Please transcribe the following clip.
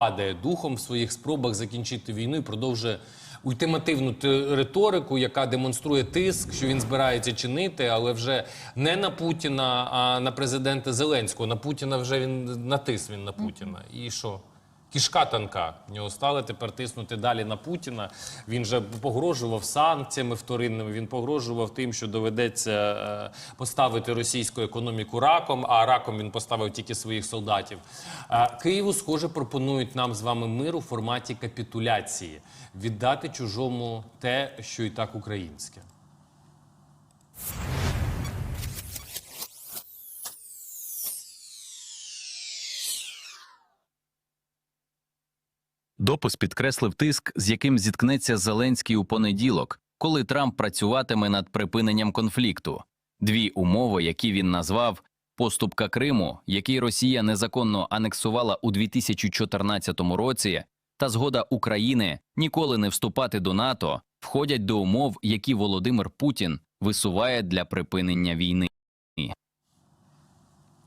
падає духом в своїх спробах закінчити війну і продовжує ультимативну риторику, яка демонструє тиск, що він збирається чинити, але вже не на Путіна, а на президента Зеленського. На Путіна вже він натис він на Путіна. І що? Кішка танка. В нього стали тепер тиснути далі на Путіна. Він же погрожував санкціями вторинними. Він погрожував тим, що доведеться е, поставити російську економіку раком, а раком він поставив тільки своїх солдатів. Е, Києву, схоже, пропонують нам з вами мир у форматі капітуляції, віддати чужому те, що і так українське. Допис підкреслив тиск, з яким зіткнеться Зеленський у понеділок, коли Трамп працюватиме над припиненням конфлікту. Дві умови, які він назвав поступка Криму, який Росія незаконно анексувала у 2014 році, та згода України ніколи не вступати до НАТО, входять до умов, які Володимир Путін висуває для припинення війни.